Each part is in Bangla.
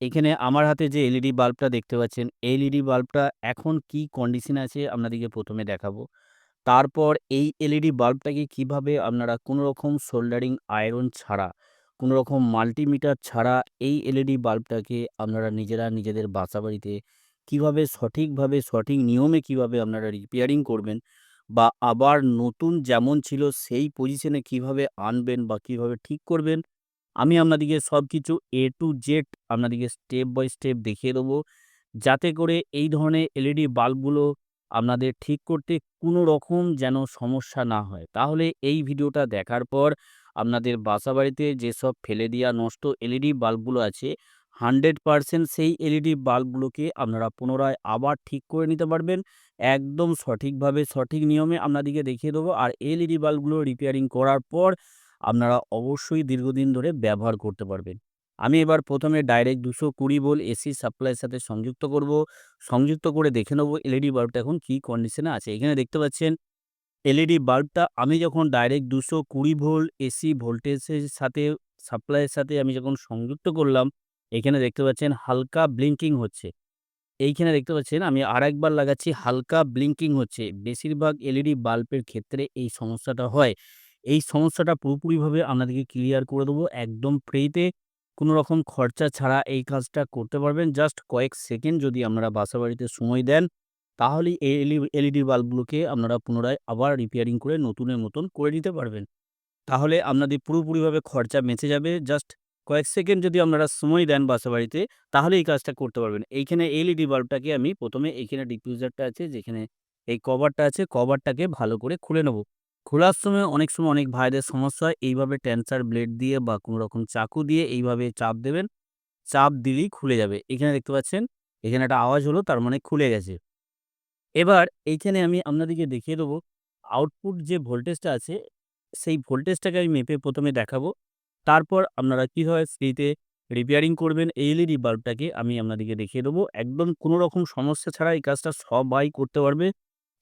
এখানে আমার হাতে যে এলইডি বাল্বটা দেখতে পাচ্ছেন, এলইডি বাল্বটা এখন কি কন্ডিশন আছে আপনাদেরকে প্রথমে দেখাবো। তারপর এই এলইডি বাল্বটাকে কীভাবে আপনারা কোনো রকম সোল্ডারিং আয়রন ছাড়া, কোনো রকম মাল্টিমিটার ছাড়া এই এলইডি বাল্বটাকে আপনারা নিজেরা নিজেদের বাসাবাড়িতে কীভাবে সঠিকভাবে সঠিক নিয়মে কীভাবে আপনারা রিপেয়ারিং করবেন বা আবার নতুন যেমন ছিল সেই পজিশনে কীভাবে আনবেন বা কীভাবে ঠিক করবেন, আমি আপনাদেরকে সবকিছু এ টু জেড আপনাদেরকে স্টেপ বাই স্টেপ দেখিয়ে দেবো। যাতে করে এই ধরনের এলইডি বাল্বগুলো আপনাদের ঠিক করতে কোনো রকম যেন সমস্যা না হয়। তাহলে এই ভিডিওটা দেখার পর আপনাদের বাসাবাড়িতে যেসব ফেলে দেওয়া নষ্ট এলইডি বাল্বগুলো আছে 100% সেই এলইডি বাল্বগুলোকে আপনারা পুনরায় আবার ঠিক করে নিতে পারবেন। একদম সঠিকভাবে সঠিক নিয়মে আপনাদেরকে দেখিয়ে দেবো। আর এলইডি বাল্বগুলো রিপেয়ারিং করার পর আপনারা অবশ্যই দীর্ঘদিন ধরে ব্যবহার করতে পারবেন। আমি এবার ১ম এ ডাইরেক্ট ২২০ ভোল্ট এসি সাপ্লাইয়ের সাথে সংযুক্ত করব। সংযুক্ত করে দেখে নেব এলইডি বাল্বটা এখন কি কন্ডিশনে আছে। এখানে দেখতে পাচ্ছেন এলইডি বাল্বটা আমি যখন ডাইরেক্ট ২২০ ভোল্ট এসি ভোল্টেজের সাথে সাপ্লাইয়ের সাথে আমি যখন সংযুক্ত করলাম, এখানে দেখতে পাচ্ছেন হালকা ব্লিংকিং হচ্ছে। এইখানে দেখতে পাচ্ছেন আমি আর একবার লাগাচ্ছি হালকা ব্লিংকিং হচ্ছে। বেশিরভাগ এলইডি বাল্বের ক্ষেত্রে এই সমস্যাটা হয়। এই সমস্যাটা পুরোপুরিভাবে আপনাদেরকে ক্লিয়ার করে দেবো একদম ফ্রিতে কোনো রকম খরচা ছাড়া এই কাজটা করতে পারবেন। জাস্ট কয়েক সেকেন্ড যদি আপনারা বাসাবাড়িতে সময় দেন, তাহলেই এই এলি এলইডি বাল্বগুলোকে আপনারা পুনরায় আবার রিপেয়ারিং করে নতুনের মতন করে নিতে পারবেন। তাহলে আপনাদের পুরোপুরিভাবে খরচা বেঁচে যাবে। জাস্ট কয়েক সেকেন্ড যদি আপনারা সময় দেন বাসাবাড়িতে, তাহলে এই কাজটা করতে পারবেন। এইখানে এলইডি বাল্বটাকে আমি ১ম এ এইখানে ডিফিউজারটা আছে যেখানে এই কভারটা আছে, কভারটাকে ভালো করে খুলে নেব। খোলার সময় অনেক সময় অনেক ভাইদের সমস্যা হয়। এইভাবে টেনসার ব্লেড দিয়ে বা কোনো রকম চাকু দিয়ে এইভাবে চাপ দেবেন। চাপ দিলেই খুলে যাবে। এখানে দেখতে পাচ্ছেন, এখানে একটা আওয়াজ হলো তার মানে খুলে গেছে। এবার এইখানে আমি আপনাদেরকে দেখিয়ে দেবো আউটপুট যে ভোল্টেজটা আছে, সেই ভোল্টেজটাকে আমি মেপে ১ম এ দেখাবো। তারপর আপনারা কীভাবে ফ্রিতে রিপেয়ারিং করবেন এই এলইডি বাল্বটাকে আমি আপনাদেরকে দেখিয়ে দেবো। একদম কোনো রকম সমস্যা ছাড়া এই কাজটা সবাই করতে পারবে।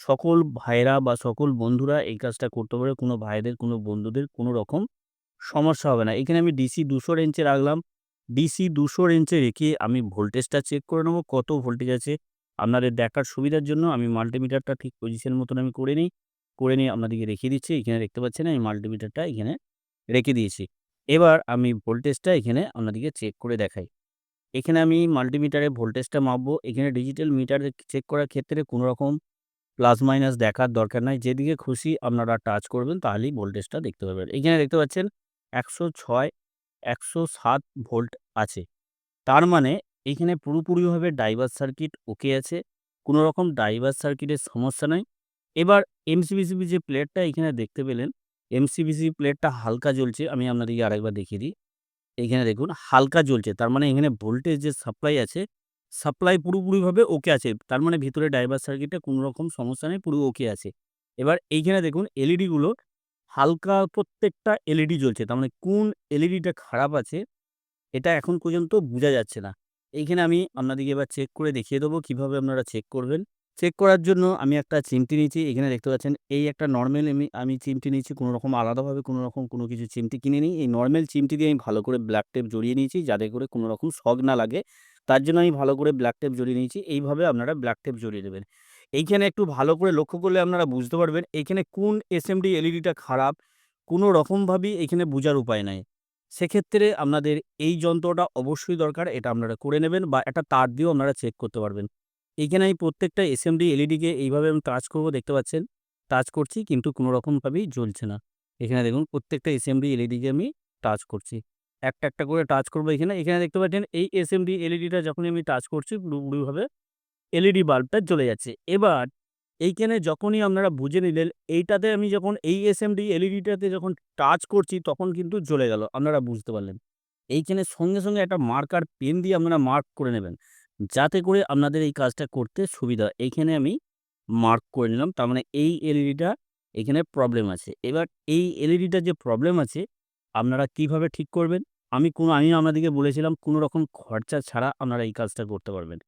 সকল ভাইয়েরা বা সকল বন্ধুরা এই কাজটা করতে পারে কোনো ভাইদের, কোনো বন্ধুদের কোনো রকম সমস্যা হবে না। এখানে আমি ডিসি দুশো রেঞ্চে রাখলাম। ডিসি দুশো রেঞ্চে রেখে আমি ভোল্টেজটা চেক করে নেব কত ভোল্টেজ আছে। আপনাদের দেখার সুবিধার জন্য আমি মাল্টিমিটারটা ঠিক পজিশন মতন আমি করে নিই। করে নিয়ে আপনাদেরকে রেখে দিচ্ছি। এখানে দেখতে পাচ্ছেন আমি মাল্টিমিটারটা এখানে রেখে দিয়েছি। এবার আমি ভোল্টেজটা এখানে আপনাদেরকে চেক করে দেখাই। এখানে আমি মাল্টিমিটারে ভোল্টেজটা মাপবো। এখানে ডিজিটাল মিটার চেক করার ক্ষেত্রে কোনো রকম প্লাস মাইনাস দেখার দরকার নাই। যেদিকে খুশি আপনারা টাচ করবেন তাহলেই ভোল্টেজটা দেখতে পাবেন। এখানে দেখতে পাচ্ছেন ১০৬, ১০৭ ভোল্ট আছে। তার মানে এখানে পুরোপুরিভাবে ডাইভার্স সার্কিট ওকে আছে। কোনো রকম ডাইভার্স সার্কিটের সমস্যা নাই। এবার এমসিবিসিবি যে প্লেটটা এখানে দেখতে পেলেন, এমসিবিসি প্লেটটা হালকা জ্বলছে। আমি আপনাদেরকে আরেকবার দেখিয়ে দিই। এখানে দেখুন হালকা জ্বলছে। তার মানে এখানে ভোল্টেজ যে সাপ্লাই আছে, সাপ্লাই পুরোপুরিভাবে ওকে আছে। তার মানে ভিতরে ডাইভার্স সার্কিটে কোনো রকম সমস্যা নেই, পুরো ওকে আছে। এবার এইখানে দেখুন এলইডি গুলো হালকা প্রত্যেকটা এলইডি জ্বলছে। তার মানে কোন এলইডিটা খারাপ আছে, এটা এখন পর্যন্ত বোঝা যাচ্ছে না। এইখানে আমি আপনাদেরকে এবার চেক করে দেখিয়ে দেবো কীভাবে আপনারা চেক করবেন। চেক করার জন্য আমি একটা চিমটি নিয়েছি। এখানে দেখতে পাচ্ছেন এই একটা নরমাল এমি আমি চিমটি নিয়েছি। কোনো রকম আলাদাভাবে কোনো রকম কোনো কিছু চিমটি কিনে নিই এই নরমাল চিমটি দিয়ে আমি ভালো করে ব্ল্যাক টেপ জড়িয়ে নিয়েছি যাতে করে কোনো রকম শক না লাগে। তার জন্য আমি ভালো করে ব্ল্যাক টেপ জড়িয়ে নিয়েছি। এইভাবে আপনারা ব্ল্যাক টেপ জড়িয়ে দেবেন। এইখানে একটু ভালো করে লক্ষ্য করলে আপনারা বুঝতে পারবেন এইখানে কোন এসএমডি এলইডিটা খারাপ, কোনো রকমভাবেই এখানে বুঝার উপায় নাই। সেক্ষেত্রে আপনাদের এই যন্ত্রটা অবশ্যই দরকার। এটা আপনারা করে নেবেন বা একটা তার দিয়েও আপনারা চেক করতে পারবেন। এইখানে আমি প্রত্যেকটা এসএমডি এলইডিকে এইভাবে আমি টাচ করব দেখতে পাচ্ছেন। টাচ করছি কিন্তু কোনো রকমভাবেই জ্বলছে না। এখানে দেখুন প্রত্যেকটা এসএমডি এলইডিকে আমি টাচ করছি। একটা, একটা করে টাচ করব এখানে। এখানে দেখতে পাচ্ছেন এই এসএমডি এলইডিটা যখনই আমি টাচ করছি পুরোপুরিভাবে এলইডি বাল্বটা জ্বলে যাচ্ছে। এবার এইখানে যখনই আপনারা বুঝে নিলেন এইটাতে আমি যখন এই এসএমডি এলইডিটাতে যখন টাচ করছি তখন কিন্তু জ্বলে গেল। আপনারা বুঝতে পারলেন। এইখানে সঙ্গে, সঙ্গে একটা মার্কার পেন দিয়ে আপনারা মার্ক করে নেবেন। যাতে করে আপনাদের এই কাজটা করতে সুবিধা। এইখানে আমি মার্ক করে নিলাম। তার মানে এই এলইডিটা এখানে প্রবলেম আছে। এবার এই এলইডিটা যে প্রবলেম আছে আপনারা কীভাবে ঠিক করবেন? আমি কোনো আমি আপনাদেরকে বলেছিলাম কোনো রকম খরচা ছাড়া আপনারা এই কাজটা করতে পারবেন।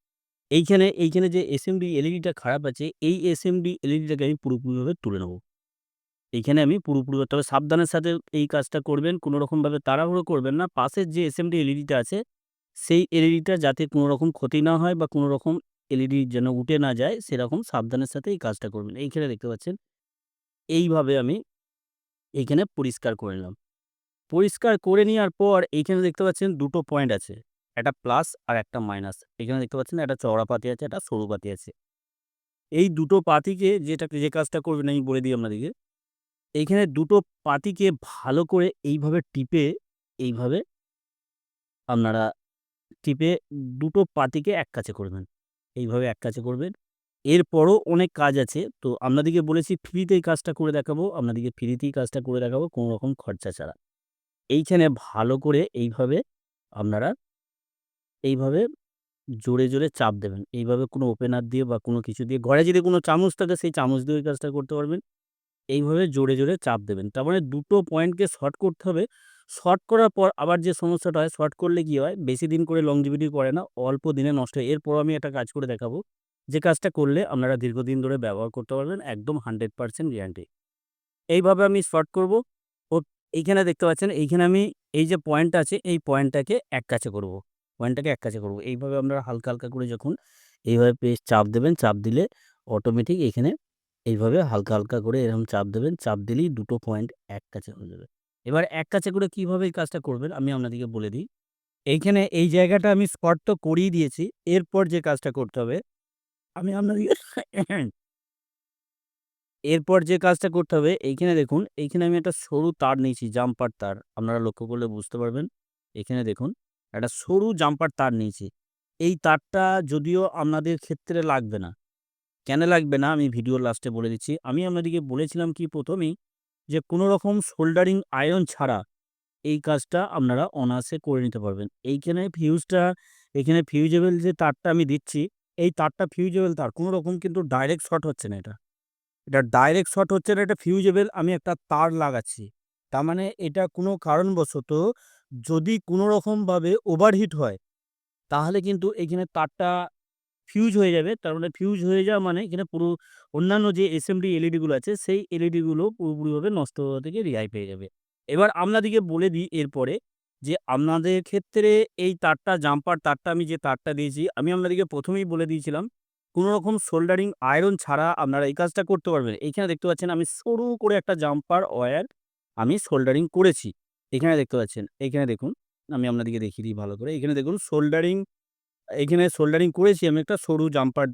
এইখানে, এইখানে যে এসএমডি এলইডিটা খারাপ আছে এই এসএমডি এলইডিটাকে আমি পুরোপুরিভাবে তুলে নেব। এইখানে আমি পুরোপুরি তবে সাবধানের সাথে এই কাজটা করবেন। কোনো রকমভাবে তাড়াহুড়ো করবেন না। পাশের যে এসএমডি এলইডিটা আছে সেই এলইডিটা যাতে কোনো রকম ক্ষতি না হয় বা কোনো রকম এলইডি যেন উঠে না যায় সেরকম সাবধানের সাথে এই কাজটা করবেন। এইখানে দেখতে পাচ্ছেন এইভাবে আমি এইখানে পরিষ্কার করে নিলাম। পরিষ্কার করে নেওয়ার পর এইখানে দেখতে পাচ্ছেন দুটো পয়েন্ট আছে। একটা প্লাস আর একটা মাইনাস। এখানে দেখতে পাচ্ছেন একটা চওড়া পাতি আছে, একটা সরু পাতি আছে। এই দুটো পাতিকে যেটা যে কাজটা করবেন আমি বলে দিই আপনাদেরকে। এইখানে দুটো পাতিকে ভালো করে এইভাবে টিপে এইভাবে আপনারা টিপে দুটো পাতিকে এক কাছে করবেন। এইভাবে এক কাছে করবেন। এরপরও অনেক কাজ আছে। তো আপনাদেরকে বলেছি ফ্রিতেই কাজটা করে দেখাবো। আপনাদেরকে ফ্রিতেই কাজটা করে দেখাবো কোনো রকম খরচা ছাড়া। এইখানে ভালো করে এইভাবে আপনারা এইভাবে জোরে, জোরে চাপ দেবেন। এইভাবে কোনো ওপেনার দিয়ে বা কোনো কিছু দিয়ে ঘরে যদি কোনো চামচ থাকে সেই চামচ দিয়ে এই কাজটা করতে পারবেন। এইভাবে জোরে, জোরে চাপ দেবেন। তার মানে দুটো পয়েন্টকে শর্ট করতে হবে। শর্ট করার পর আবার যে সমস্যাটা হয় শর্ট করলে কি হয় বেশি দিন করে লংজিভিটি করে না। অল্প দিনে নষ্ট হয়। এরপরও আমি একটা কাজ করে দেখাবো। যে কাজটা করলে আপনারা দীর্ঘদিন ধরে ব্যবহার করতে পারবেন একদম 100% গ্যারান্টি। এইভাবে আমি শর্ট করব। এইখানে দেখতে পাচ্ছেন এইখানে আমি এই যে পয়েন্টটা আছে এই পয়েন্টটাকে এক কাছে করব। পয়েন্টটাকে এক কাছে করব। এইভাবে আপনারা হালকা, হালকা করে যখন এইভাবে পেস্ট চাপ দেবেন, চাপ দিলে অটোমেটিক এখানে এইভাবে হালকা, হালকা করে এরকম চাপ দেবেন। চাপ দিলেই দুটো পয়েন্ট এক কাছে হয়ে যাবে। এবার এক কাছে করে কীভাবে এই কাজটা করবেন আমি আপনাদেরকে বলে দিই। এইখানে এই জায়গাটা আমি স্পট তো করিয়ে দিয়েছি। এরপর যে কাজটা করতে হবে আমি আপনাদেরকে এরপর যে কাজটা করতে হবে এইখানে দেখুন, এইখানে আমি একটা সরু তার নিয়েছি জাম্পার তার। আপনারা লক্ষ্য করলে বুঝতে পারবেন। এখানে দেখুন একটা সরু জাম্পার তার নিয়েছি। এই তারটা যদিও আপনাদের ক্ষেত্রে লাগবে না। কেন লাগবে না আমি ভিডিও লাস্টে বলে দিচ্ছি। আমি আপনাদেরকে বলেছিলাম কি প্রথমেই যে কোনো রকম সোল্ডারিং আয়রন ছাড়া এই কাজটা আপনারা অনায়াসে করে নিতে পারবেন। এইখানে ফিউজটা এখানে ফিউজেবল যে তারটা আমি দিচ্ছি, এই তারটা ফিউজেবল তার। কোনো রকম কিন্তু ডাইরেক্ট শর্ট হচ্ছে না এটা। এটা ডাইরেক্ট শট হচ্ছে না, এটা ফিউজেবল আমি একটা তার লাগাচ্ছি। তার মানে এটা কোনো কারণবশত যদি কোনো রকমভাবে ওভারহিট হয়, তাহলে কিন্তু এইখানে তারটা ফিউজ হয়ে যাবে। তার মানে ফিউজ হয়ে যাওয়া মানে এখানে পুরো অন্যান্য যে এসএমডি এলইডি গুলো আছে সেই এলইডি গুলো পুরোপুরিভাবে নষ্ট হওয়া থেকে রেহাই পেয়ে যাবে। এবার আপনাদেরকে বলে দিই এরপরে যে আপনাদের ক্ষেত্রে এই তারটা জাম্পার তারটা আমি যে তারটা দিয়েছি আমি আপনাদেরকে প্রথমেই বলে দিয়েছিলাম কোনো রকম সোল্ডারিং আয়রন ছাড়া আপনারা এই কাজটা করতে পারবেন। এইখানে দেখতে পাচ্ছেন আমি সরু করে একটা জাম্পার ওয়্যার আমি সোল্ডারিং করেছি। এখানে দেখতে পাচ্ছেন। এইখানে দেখুন, আমি আপনাদেরকে দেখিয়ে দিই ভালো করে। এখানে দেখুন, সোল্ডারিং এখানে সোল্ডারিং করেছি আমি একটা সরু জাম্পার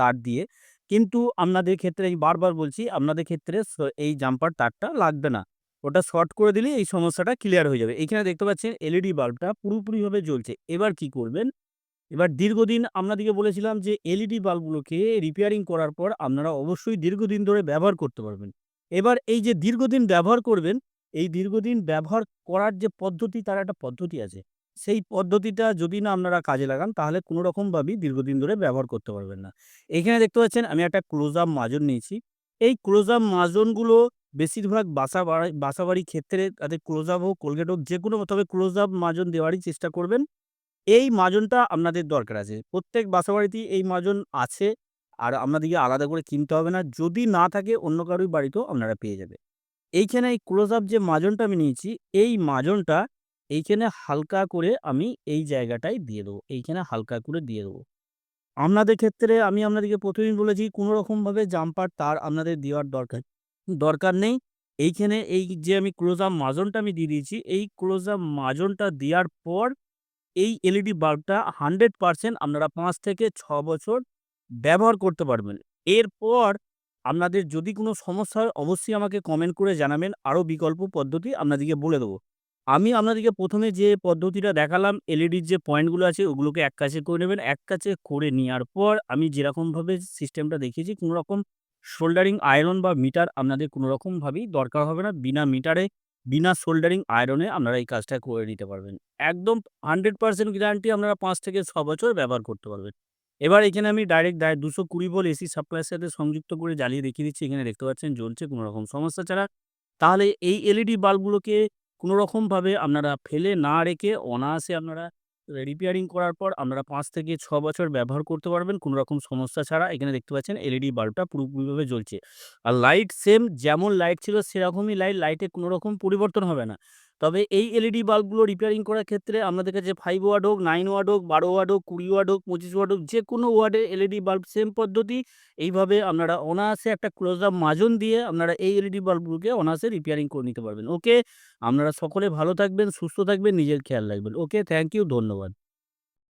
তার দিয়ে। কিন্তু আপনাদের ক্ষেত্রে আমি বারবার বলছি, আপনাদের ক্ষেত্রে এই জাম্পার তারটা লাগবে না। ওটা শর্ট করে দিলেই এই সমস্যাটা ক্লিয়ার হয়ে যাবে। এইখানে দেখতে পাচ্ছেন, এলইডি বাল্বটা পুরোপুরিভাবে জ্বলছে। এবার কি করবেন? এবার দীর্ঘদিন আপনাদেরকে বলেছিলাম যে এলইডি বাল্বগুলোকে রিপেয়ারিং করার পর আপনারা অবশ্যই দীর্ঘদিন ধরে ব্যবহার করতে পারবেন। এবার এই যে দীর্ঘদিন ব্যবহার করবেন, এই দীর্ঘদিন ব্যবহার করার যে পদ্ধতি তার একটা পদ্ধতি আছে। সেই পদ্ধতিটা যদি না আপনারা কাজে লাগান তাহলে কোনো রকমভাবেই দীর্ঘদিন ধরে ব্যবহার করতে পারবেন না। এখানে দেখতে পাচ্ছেন আমি একটা ক্লোজ আপ মাজন নিয়েছি। এই ক্লোজ আপ মাজনগুলো বেশিরভাগ বাসা বাড়াই বাসাবাড়ির ক্ষেত্রে তাদের ক্লোজ আপ হোক, কোলগেট হোক যেকোনো তবে ক্লোজ আপ মাজন দেওয়ারই চেষ্টা করবেন। এই মাজনটা আপনাদের দরকার আছে। প্রত্যেক বাসাবাড়িতেই এই মাজন আছে। আর আপনাদেরকে আলাদা করে কিনতে হবে না। যদি না থাকে অন্য কারোর বাড়িতেও আপনারা পেয়ে যাবে এইখানে এই ক্লোজ আপ যে মাজনটা আমি নিয়েছি, এই মাজনটা এইখানে হালকা করে আমি এই জায়গাটায় দিয়ে দেবো। এইখানে হালকা করে দিয়ে দেবো। আপনাদের ক্ষেত্রে আমি আপনাদেরকে ১ম এই বলেছি কোনো রকমভাবে জাম্পার তার আপনাদের দেওয়ার দরকার দরকার নেই। এইখানে এই যে আমি ক্লোজ আপ মাজনটা আমি দিয়ে দিয়েছি, এই ক্লোজ আপ মাজনটা দেওয়ার পর এই এলইডি বাল্বটা 100% আপনারা পাঁচ থেকে ছ বছর ব্যবহার করতে পারবেন। এরপর আপনাদের যদি কোনো সমস্যা হয় অবশ্যই আমাকে কমেন্ট করে জানাবেন। আরও বিকল্প পদ্ধতি আপনাদেরকে বলে দেবো। আমি আপনাদেরকে প্রথমে যে পদ্ধতিটা দেখালাম এলইডির যে পয়েন্টগুলো আছে ওগুলোকে এক কাছে করে নেবেন। এক কাছে করে নেওয়ার পর আমি যেরকমভাবে সিস্টেমটা দেখিয়েছি কোনো রকম সোল্ডারিং আয়রন বা মিটার আপনাদের কোনো রকমভাবেই দরকার হবে না। বিনা মিটারে, বিনা সোল্ডারিং আয়রনে আপনারা এই কাজটা করে নিতে পারবেন। একদম 100% গ্যারান্টি আপনারা পাঁচ থেকে ছ বছর ব্যবহার করতে পারবেন। এবার এখানে আমি ডাইরেক্ট দায় দুশো কুড়ি বল এসি সাপ্লাইয়ের সাথে সংযুক্ত করে জ্বালিয়ে দেখিয়ে দিচ্ছি। এখানে দেখতে পাচ্ছেন জ্বলছে কোনো রকম সমস্যা ছাড়া। তাহলে এই এলইডি বাল্বগুলোকে কোনোরকমভাবে আপনারা ফেলে না রেখে অনায়াসে আপনারা রিপেয়ারিং করার পর আপনারা পাঁচ থেকে ছ বছর ব্যবহার করতে পারবেন কোনো রকম সমস্যা ছাড়া। এখানে দেখতে পাচ্ছেন এলইডি বাল্বটা পুরোপুরিভাবে জ্বলছে। আর লাইট সেম যেমন লাইট ছিল সেরকমই লাইট, লাইটে কোনো রকম পরিবর্তন হবে না। তবে এই এলইডি বাল্বগুলো রিপেয়ারিং করার ক্ষেত্রে আপনাদের কাছে ফাইভ ওয়ার্ড হোক, নাইন ওয়ার্ড হোক, বারো ওয়ার্ড হোক, কুড়ি ওয়ার্ড হোক, পঁচিশ ওয়ার্ড হোক যে কোনো ওয়ার্ডের এলইডি বাল্ব সেম পদ্ধতি। এইভাবে আপনারা অনায়াসে একটা ক্লোজ আপ মাজন দিয়ে আপনারা এই এলইডি বাল্বগুলোকে অনায়াসে রিপেয়ারিং করে নিতে পারবেন। ওকে? আপনারা সকলে ভালো থাকবেন, সুস্থ থাকবেন, নিজের খেয়াল রাখবেন। ওকে? থ্যাংক ইউ, ধন্যবাদ।